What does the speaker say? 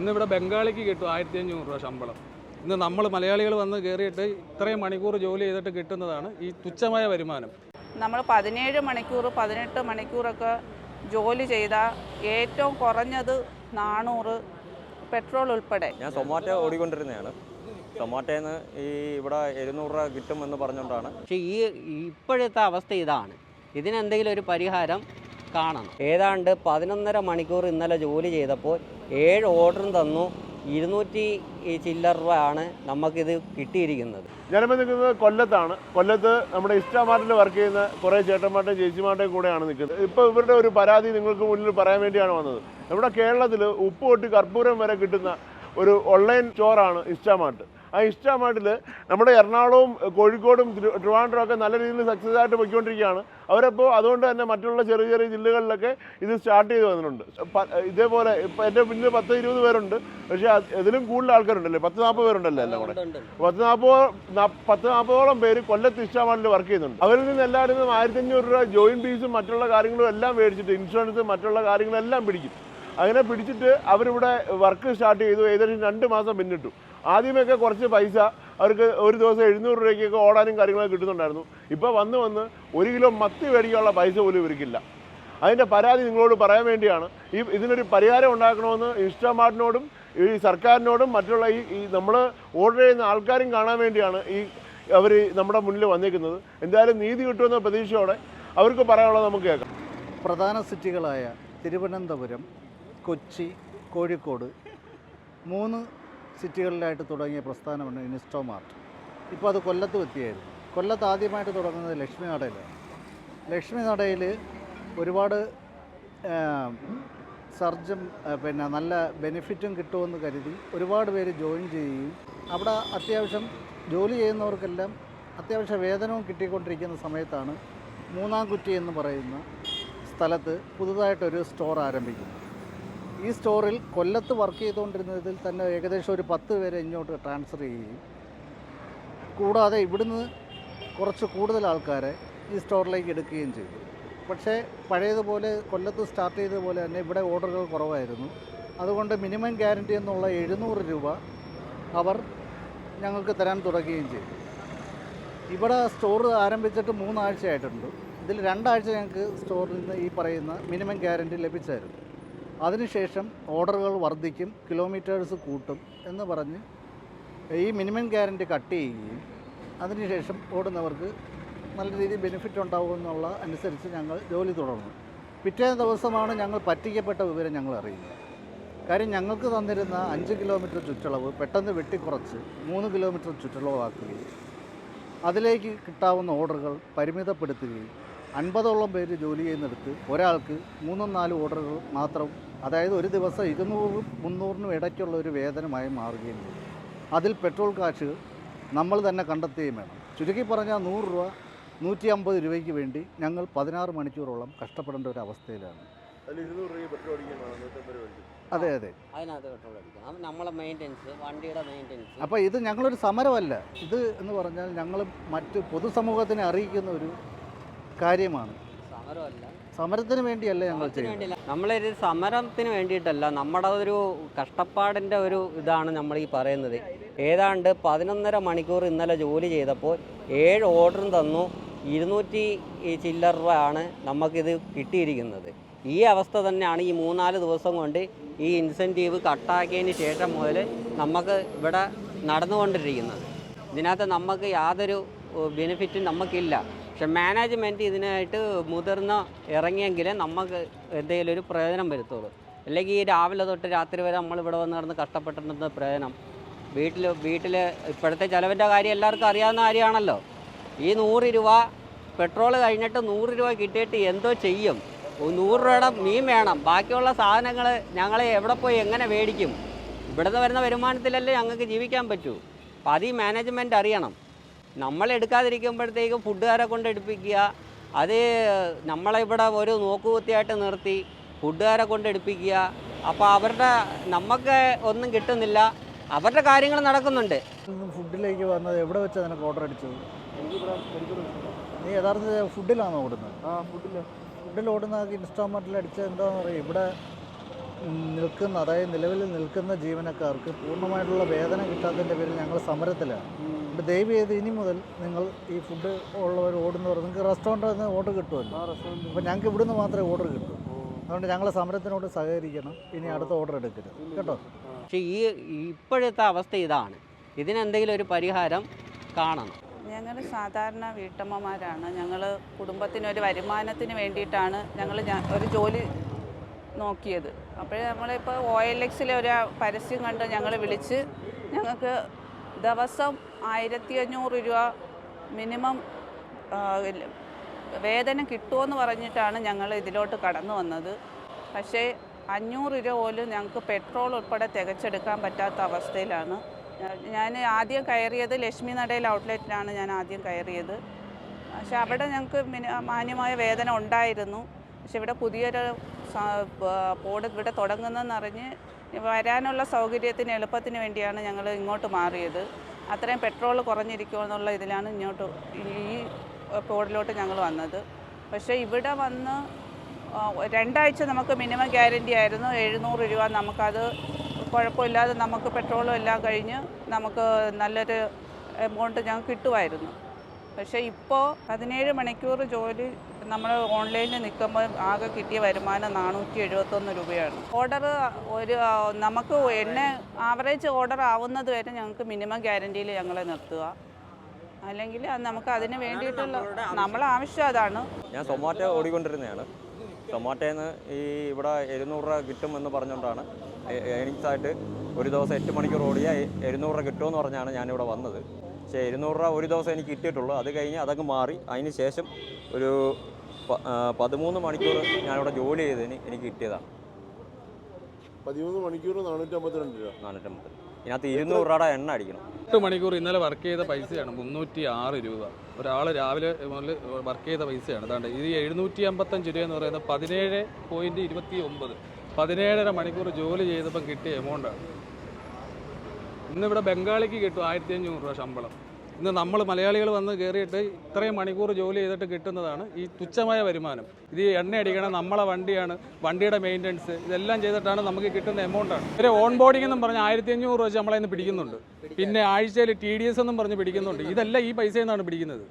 ഇന്നിവിടെ ബംഗാളിക്ക് കിട്ടും ആയിരത്തി അഞ്ഞൂറ് രൂപ ശമ്പളം. ഇന്ന് നമ്മൾ മലയാളികൾ വന്ന് കയറിയിട്ട് ഇത്രയും മണിക്കൂർ ജോലി ചെയ്തിട്ട് കിട്ടുന്നതാണ് ഈ തുച്ഛമായ വരുമാനം. നമ്മൾ പതിനേഴ് മണിക്കൂർ പതിനെട്ട് മണിക്കൂറൊക്കെ ജോലി ചെയ്താൽ ഏറ്റവും കുറഞ്ഞത് നാനൂറ് പെട്രോൾ ഉൾപ്പെടെ. ഞാൻ സൊമാറ്റോ ഓടിക്കൊണ്ടിരുന്നതാണ്. സൊമാറ്റോയിൽ നിന്ന് ഈ ഇവിടെ എഴുന്നൂറ് രൂപ കിട്ടുമെന്ന് പറഞ്ഞുകൊണ്ടാണ്. പക്ഷേ ഈ ഇപ്പോഴത്തെ അവസ്ഥ ഇതാണ്. ഇതിനെന്തെങ്കിലും ഒരു പരിഹാരം കാണണം. ഏതാണ്ട് പതിനൊന്നര മണിക്കൂർ ഇന്നലെ ജോലി ചെയ്തപ്പോൾ ഏഴ് ഓർഡറും തന്നു. ഇരുന്നൂറ്റി ചില്ലറ രൂപയാണ് നമുക്കിത് കിട്ടിയിരിക്കുന്നത്. ഞാനിപ്പോൾ നിൽക്കുന്നത് കൊല്ലത്താണ്. കൊല്ലത്ത് നമ്മുടെ ഇഷ്ടമാർട്ടിൽ വർക്ക് ചെയ്യുന്ന കുറേ ചേട്ടന്മാരുടെയും ചേച്ചിമാരുടെയും കൂടെയാണ് നിൽക്കുന്നത്. ഇപ്പോൾ ഇവരുടെ ഒരു പരാതി നിങ്ങൾക്ക് മുന്നിൽ പറയാൻ വേണ്ടിയാണ് വന്നത്. നമ്മുടെ കേരളത്തിൽ ഉപ്പ് തൊട്ട് കർപ്പൂരം വരെ കിട്ടുന്ന ഒരു ഓൺലൈൻ സ്റ്റോറാണ് ഇഷ്ടമാർട്ട്. ആ ഇഷ്ടമായിട്ടിൽ നമ്മുടെ എറണാകുളവും കോഴിക്കോടും ട്രിവാൻഡ്രം ഒക്കെ നല്ല രീതിയിൽ സക്സസ് ആയിട്ട് പോയിക്കൊണ്ടിരിക്കുകയാണ്. അവരപ്പോൾ അതുകൊണ്ട് തന്നെ മറ്റുള്ള ചെറിയ ചെറിയ ജില്ലകളിലൊക്കെ ഇത് സ്റ്റാർട്ട് ചെയ്ത് വന്നിട്ടുണ്ട്. ഇതേപോലെ ഇപ്പം എന്റെ പിന്നിൽ പത്ത് ഇരുപത് പേരുണ്ട്. പക്ഷേ അതിലും ഇതിലും കൂടുതൽ ആൾക്കാരുണ്ടല്ലേ? പത്ത് നാൽപ്പത് പേരുണ്ടല്ലോ എല്ലാം കൂടെ? പത്ത് നാൽപ്പത് പത്ത് നാൽപ്പതോളം പേര് കൊല്ലത്ത് ഇഷ്ടമാണിൽ വർക്ക് ചെയ്യുന്നുണ്ട്. അവരിൽ നിന്ന് എല്ലാവരിൽ നിന്നും ആയിരത്തി അഞ്ഞൂറ് രൂപ ജോയിൻ ഫീസും മറ്റുള്ള കാര്യങ്ങളും എല്ലാം മേടിച്ചിട്ട് ഇൻഷുറൻസും മറ്റുള്ള കാര്യങ്ങളെല്ലാം പിടിക്കും. അങ്ങനെ പിടിച്ചിട്ട് അവരിവിടെ വർക്ക് സ്റ്റാർട്ട് ചെയ്തു. ഏകദേശം രണ്ട് മാസം പിന്നിട്ടു. ആദ്യമൊക്കെ കുറച്ച് പൈസ അവർക്ക് ഒരു ദിവസം എഴുന്നൂറ് രൂപയ്ക്കൊക്കെ ഓടാനും കാര്യങ്ങളൊക്കെ കിട്ടുന്നുണ്ടായിരുന്നു. ഇപ്പോൾ വന്ന് വന്ന് ഒരു കിലോ മത്തി മേടിക്കാനുള്ള പൈസ പോലും ഇവർക്കില്ല. അതിന്റെ പരാതി നിങ്ങളോട് പറയാൻ വേണ്ടിയാണ്. ഈ ഇതിനൊരു പരിഹാരം ഉണ്ടാക്കണമെന്ന് ഇൻസ്റ്റാമാർട്ടിനോടും ഈ സർക്കാരിനോടും മറ്റുള്ള ഈ നമ്മൾ ഓർഡർ ചെയ്യുന്ന ആൾക്കാരും കാണാൻ വേണ്ടിയാണ് ഈ അവർ നമ്മുടെ മുന്നിൽ വന്നിരിക്കുന്നത് എന്തായാലും നീതി കിട്ടുമെന്ന പ്രതീക്ഷയോടെ അവർക്ക് പറയാനുള്ളത് നമുക്ക് കേൾക്കാം. പ്രധാന സിറ്റികളായ തിരുവനന്തപുരം കൊച്ചി കോഴിക്കോട് മൂന്ന് സിറ്റികളിലായിട്ട് തുടങ്ങിയ പ്രസ്ഥാനമാണ് ഇൻസ്റ്റോമാർട്ട് ഇപ്പോൾ അത് കൊല്ലത്ത് എത്തിയായിരുന്നു. കൊല്ലത്ത് ആദ്യമായിട്ട് തുടങ്ങുന്നത് ലക്ഷ്മി നടയിലാണ്. ലക്ഷ്മി നടയിൽ ഒരുപാട് സർജും പിന്നെ നല്ല ബെനിഫിറ്റും കിട്ടുമെന്ന് കരുതി ഒരുപാട് പേര് ജോയിൻ ചെയ്യുകയും അവിടെ അത്യാവശ്യം ജോലി ചെയ്യുന്നവർക്കെല്ലാം അത്യാവശ്യ വേതനവും കിട്ടിക്കൊണ്ടിരിക്കുന്ന സമയത്താണ് മൂന്നാം കുറ്റി എന്ന് പറയുന്ന സ്ഥലത്ത് പുതുതായിട്ടൊരു സ്റ്റോർ ആരംഭിക്കുന്നു ഈ സ്റ്റോറിൽ കൊല്ലത്ത് വർക്ക് ചെയ്തുകൊണ്ടിരുന്നതിൽ തന്നെ ഏകദേശം ഒരു പത്ത് പേരെ ഇങ്ങോട്ട് ട്രാൻസ്ഫർ ചെയ്യുകയും കൂടാതെ ഇവിടുന്ന് കുറച്ച് കൂടുതൽ ആൾക്കാരെ ഈ സ്റ്റോറിലേക്ക് എടുക്കുകയും ചെയ്തു. പക്ഷേ പഴയതുപോലെ കൊല്ലത്ത് സ്റ്റാർട്ട് ചെയ്തതുപോലെ തന്നെ ഇവിടെ ഓർഡറുകൾ കുറവായിരുന്നു. അതുകൊണ്ട് മിനിമം ഗ്യാരണ്ടി എന്നുള്ള എഴുന്നൂറ് രൂപ അവർ ഞങ്ങൾക്ക് തരാൻ തുടങ്ങുകയും ചെയ്തു. ഇവിടെ സ്റ്റോർ ആരംഭിച്ചിട്ട് മൂന്നാഴ്ചയായിട്ടുണ്ട്. ഇതിൽ രണ്ടാഴ്ച ഞങ്ങൾക്ക് സ്റ്റോറിൽ നിന്ന് ഈ പറയുന്ന മിനിമം ഗ്യാരണ്ടി ലഭിച്ചായിരുന്നു. അതിനുശേഷം ഓർഡറുകൾ വർദ്ധിക്കും കിലോമീറ്റേഴ്സ് കൂട്ടും എന്ന് പറഞ്ഞ് ഈ മിനിമം ഗ്യാരണ്ടി കട്ട് ചെയ്യുകയും അതിനുശേഷം ഓടുന്നവർക്ക് നല്ല രീതിയിൽ ബെനിഫിറ്റ് ഉണ്ടാവുമെന്നുള്ള അനുസരിച്ച് ഞങ്ങൾ ജോലി തുടർന്നു. പിറ്റേ ദിവസമാണ് ഞങ്ങൾ പറ്റിക്കപ്പെട്ട വിവരം ഞങ്ങൾ അറിയുന്നത്. കാര്യം ഞങ്ങൾക്ക് തന്നിരുന്ന അഞ്ച് കിലോമീറ്റർ ചുറ്റളവ് പെട്ടെന്ന് വെട്ടിക്കുറച്ച് മൂന്ന് കിലോമീറ്റർ ചുറ്റളവാക്കുകയും അതിലേക്ക് കിട്ടാവുന്ന ഓർഡറുകൾ പരിമിതപ്പെടുത്തുകയും അൻപതോളം പേര് ജോലി ചെയ്യുന്നിടത്ത് ഒരാൾക്ക് മൂന്നും നാലും ഓർഡറുകൾ മാത്രം അതായത് ഒരു ദിവസം ഇരുന്നൂറും മുന്നൂറിനും ഇടയ്ക്കുള്ള ഒരു വേതനമായി മാറുകയും ചെയ്യും അതിൽ പെട്രോൾ കാശ് നമ്മൾ തന്നെ കണ്ടെത്തുകയും വേണം. ചുരുക്കി പറഞ്ഞാൽ നൂറ് രൂപ നൂറ്റി അമ്പത് രൂപയ്ക്ക് വേണ്ടി ഞങ്ങൾ പതിനാറ് മണിക്കൂറോളം കഷ്ടപ്പെടേണ്ട ഒരു അവസ്ഥയിലാണ്. അതെ അതെ. നമ്മളെ മെയിന്റെനൻസ് വണ്ടിയുടെ മെയിന്റെനൻസ് അപ്പോൾ ഇത് ഞങ്ങളൊരു സമരമല്ല. ഇത് എന്ന് പറഞ്ഞാൽ ഞങ്ങൾ മറ്റ് പൊതുസമൂഹത്തിനെ അറിയിക്കുന്ന ഒരു കാര്യമാണ്. സമരത്തിന് വേണ്ടിയല്ല ഞങ്ങൾ ചെയ്യുന്നത്? നമ്മളൊരു സമരത്തിന് വേണ്ടിയിട്ടല്ല നമ്മുടെ ഒരു കഷ്ടപ്പാടിന്റെ ഒരു ഇതാണ് നമ്മൾ ഈ പറയുന്നത്. ഏതാണ്ട് പതിനൊന്നര മണിക്കൂർ ഇന്നലെ ജോലി ചെയ്തപ്പോൾ ഏഴ് ഓർഡറും തന്നു ഇരുന്നൂറ്റി ചില്ലറ രൂപയാണ് നമുക്കിത് കിട്ടിയിരിക്കുന്നത്. ഈ അവസ്ഥ തന്നെയാണ് ഈ മൂന്നാൽ ദിവസം കൊണ്ട് ഈ ഇൻസെന്റീവ് കട്ടാക്കിയതിന് ശേഷം മുതൽ നമുക്ക് ഇവിടെ നടന്നുകൊണ്ടിരിക്കുന്നത്. ഇതിനകത്ത് നമുക്ക് യാതൊരു ബെനിഫിറ്റും നമുക്കില്ല. പക്ഷെ മാനേജ്മെന്റ് ഇതിനായിട്ട് മുതിർന്ന ഇറങ്ങിയെങ്കിലേ നമുക്ക് എന്തെങ്കിലും ഒരു പ്രയോജനം വരുത്തുള്ളൂ. അല്ലെങ്കിൽ ഈ രാവിലെ തൊട്ട് രാത്രി വരെ നമ്മൾ ഇവിടെ വന്ന് നടന്ന് കഷ്ടപ്പെട്ടിരുന്ന പ്രയോജനം. വീട്ടിൽ വീട്ടിൽ ഇപ്പോഴത്തെ ചിലവിന്റെ കാര്യം എല്ലാവർക്കും അറിയാവുന്ന കാര്യമാണല്ലോ. ഈ നൂറ് രൂപ പെട്രോൾ കഴിഞ്ഞിട്ട് നൂറ് രൂപ കിട്ടിയിട്ട് എന്തോ ചെയ്യും. നൂറ് രൂപയുടെ മീൻ വേണം. ബാക്കിയുള്ള സാധനങ്ങൾ ഞങ്ങൾ എവിടെ പോയി എങ്ങനെ മേടിക്കും? ഇവിടുന്ന് വരുന്ന വരുമാനത്തിലല്ലേ ഞങ്ങൾക്ക് ജീവിക്കാൻ പറ്റൂ. അപ്പോൾ അത് ഈ മാനേജ്മെന്റ് അറിയണം. നമ്മൾ എടുക്കാതിരിക്കുമ്പോഴത്തേക്കും ഫുഡുകാരെ കൊണ്ട് എടുപ്പിക്കുക. അത് നമ്മളെ ഇവിടെ ഒരു നോക്കുകുത്തിയായിട്ട് നിർത്തി ഫുഡുകാരെ കൊണ്ട് എടുപ്പിക്കുക. അപ്പോൾ അവരുടെ നമുക്ക് ഒന്നും കിട്ടുന്നില്ല. അവരുടെ കാര്യങ്ങൾ നടക്കുന്നുണ്ട്. ഫുഡിലേക്ക് വന്നത് എവിടെ വെച്ച് നിനക്ക് ഓർഡർ അടിച്ചത്? നീ യഥാർത്ഥ ഫുഡിലാണോ ഓടുന്നത്? ആ ഫുഡിൽ ഫുഡിൽ ഓടുന്ന ഇൻസ്റ്റാൾമെന്റിൽ അടിച്ചത് എന്താണെന്ന് അറിയാം ഇവിടെ നിൽക്കുന്ന അതായത് നിലവിൽ നിൽക്കുന്ന ജീവനക്കാർക്ക് പൂർണമായിട്ടുള്ള വേതനം കിട്ടാത്തതിന്റെ പേരിൽ ഞങ്ങൾ സമരത്തിലാണ്. അപ്പോൾ ദയവ് ചെയ്ത് ഇനി മുതൽ നിങ്ങൾ ഈ ഫുഡ് ഉള്ളവർ ഓടുന്നവർ നിങ്ങൾക്ക് റെസ്റ്റോറന്റിൽ നിന്ന് ഓർഡർ കിട്ടുമല്ലോ. അപ്പോൾ ഞങ്ങൾക്ക് ഇവിടുന്ന് മാത്രമേ ഓർഡർ കിട്ടൂ. അതുകൊണ്ട് ഞങ്ങൾ സമരത്തിനോട് സഹകരിക്കണം. ഇനി അടുത്ത ഓർഡർ എടുക്കരുത്. കേട്ടോ? പക്ഷേ ഈ ഇപ്പോഴത്തെ അവസ്ഥ ഇതാണ്. ഇതിനെന്തെങ്കിലും ഒരു പരിഹാരം കാണണം. ഞങ്ങൾ സാധാരണ വീട്ടമ്മമാരാണ്. ഞങ്ങൾ കുടുംബത്തിനൊരു വരുമാനത്തിന് വേണ്ടിയിട്ടാണ് ഞങ്ങൾ ഒരു ജോലി നോക്കിയത്. അപ്പോൾ നമ്മളിപ്പോൾ ഒ എൽ എക്സിലെ ഒരു പരസ്യം കണ്ട് ഞങ്ങൾ വിളിച്ച് ഞങ്ങൾക്ക് ദിവസം ആയിരത്തി അഞ്ഞൂറ് രൂപ മിനിമം വേതനം കിട്ടുമെന്ന് പറഞ്ഞിട്ടാണ് ഞങ്ങൾ ഇതിലോട്ട് കടന്നു വന്നത്. പക്ഷേ അഞ്ഞൂറ് രൂപ പോലും ഞങ്ങൾക്ക് പെട്രോൾ ഉൾപ്പെടെ തികച്ചെടുക്കാൻ പറ്റാത്ത അവസ്ഥയിലാണ്. ഞാൻ ആദ്യം കയറിയത് ലക്ഷ്മി നടയിൽ ഔട്ട്ലെറ്റിലാണ് ഞാൻ ആദ്യം കയറിയത്. പക്ഷെ അവിടെ ഞങ്ങൾക്ക് മിനി- മാന്യമായ വേതനം ഉണ്ടായിരുന്നു. പക്ഷെ ഇവിടെ പുതിയൊരു പോഡ് ഇവിടെ ബോർഡ് ഇവിടെ തുടങ്ങുന്നതെന്നറിഞ്ഞ് വരാനുള്ള സൗകര്യത്തിന് എളുപ്പത്തിന് വേണ്ടിയാണ് ഞങ്ങൾ ഇങ്ങോട്ട് മാറിയത്. അത്രയും പെട്രോൾ കുറഞ്ഞിരിക്കുമെന്നുള്ള ഇതിലാണ് ഇങ്ങോട്ട് ഈ ബോർഡിലോട്ട് ഞങ്ങൾ വന്നത്. പക്ഷേ ഇവിടെ വന്ന് രണ്ടാഴ്ച നമുക്ക് മിനിമം ഗ്യാരണ്ടി ആയിരുന്നു. എഴുന്നൂറ് രൂപ നമുക്കത് കുഴപ്പമില്ലാതെ നമുക്ക് പെട്രോളും എല്ലാം കഴിഞ്ഞ് നമുക്ക് നല്ലൊരു എമൗണ്ട് ഞങ്ങൾക്ക് കിട്ടുമായിരുന്നു. പക്ഷേ ഇപ്പോൾ പതിനേഴ് മണിക്കൂർ ജോലി നമ്മൾ ഓൺലൈനിൽ നിൽക്കുമ്പോൾ ആകെ കിട്ടിയ വരുമാനം നാനൂറ്റി എഴുപത്തൊന്ന് രൂപയാണ്. ഓർഡർ ഒരു നമുക്ക് എന്നെ ആവറേജ് ഓർഡർ ആവുന്നത് വരെ ഞങ്ങൾക്ക് മിനിമം ഗ്യാരണ്ടിയിൽ ഞങ്ങളെ നിർത്തുക. അല്ലെങ്കിൽ അത് നമുക്ക് അതിന് വേണ്ടിയിട്ടുള്ള നമ്മളെ ആവശ്യം അതാണ്. ഞാൻ സൊമാറ്റോ ഓടിക്കൊണ്ടിരുന്നതാണ് സൊമാറ്റോയിൽ നിന്ന് ഈ ഇവിടെ എഴുന്നൂറ് രൂപ കിട്ടുമെന്ന് പറഞ്ഞുകൊണ്ടാണ് ഏണിങ്സ് ആയിട്ട് ഒരു ദിവസം എട്ട് മണിക്കൂർ ഓടിയാൽ എഴുന്നൂറ് രൂപ കിട്ടുമെന്ന് പറഞ്ഞാണ് ഞാനിവിടെ വന്നത്. പക്ഷേ ഇരുന്നൂറ് രൂപ ഒരു ദിവസം എനിക്ക് കിട്ടിയിട്ടുള്ളൂ. അത് കഴിഞ്ഞ് അതങ്ങ് മാറി. അതിന് ശേഷം ഒരു പതിമൂന്ന് മണിക്കൂർ ഞാനിവിടെ ജോലി ചെയ്തതിന് എനിക്ക് കിട്ടിയതാണ്. പതിമൂന്ന് മണിക്കൂർ നാനൂറ്റമ്പത്തിരണ്ട് രൂപ. നാനൂറ്റമ്പത്. ഇതിനകത്ത് ഇരുന്നൂറ് രൂപയുടെ എണ്ണ അടിക്കണം. എട്ട് മണിക്കൂർ ഇന്നലെ വർക്ക് ചെയ്ത പൈസയാണ് മുന്നൂറ്റി ആറ് രൂപ. ഒരാൾ രാവിലെ മുതൽ വർക്ക് ചെയ്ത പൈസയാണ്. അതാണ്ട് ഇത് എഴുന്നൂറ്റി അമ്പത്തഞ്ച് രൂപ എന്ന് പറയുന്നത് പതിനേഴ് പോയിന്റ് ഇരുപത്തി ഒമ്പത് പതിനേഴര മണിക്കൂർ ജോലി ചെയ്തപ്പം കിട്ടിയ എമൗണ്ടാണ് ഇന്നിവിടെ ബംഗാളിക്ക് കിട്ടും ആയിരത്തി അഞ്ഞൂറ് രൂപ ശമ്പളം. ഇന്ന് നമ്മൾ മലയാളികൾ വന്ന് കയറിയിട്ട് ഇത്രയും മണിക്കൂർ ജോലി ചെയ്തിട്ട് കിട്ടുന്നതാണ് ഈ തുച്ഛമായ വരുമാനം. ഇത് എണ്ണ അടിക്കണം നമ്മളെ വണ്ടിയാണ് വണ്ടിയുടെ മെയിന്റനൻസ് ഇതെല്ലാം ചെയ്തിട്ടാണ് നമുക്ക് കിട്ടുന്ന എമൗണ്ടാണ് ഇവരെ ഓൺ ബോർഡിംഗ് എന്നും പറഞ്ഞ് ആയിരത്തി അഞ്ഞൂറ് രൂപ നമ്മളെ ഇന്ന് പിടിക്കുന്നുണ്ട്. പിന്നെ ആഴ്ചയിൽ ടി ഡി എസ് എന്നും പറഞ്ഞ് പിടിക്കുന്നുണ്ട്. ഇതെല്ലാം ഈ പൈസയിൽ നിന്നാണ് പിടിക്കുന്നത്.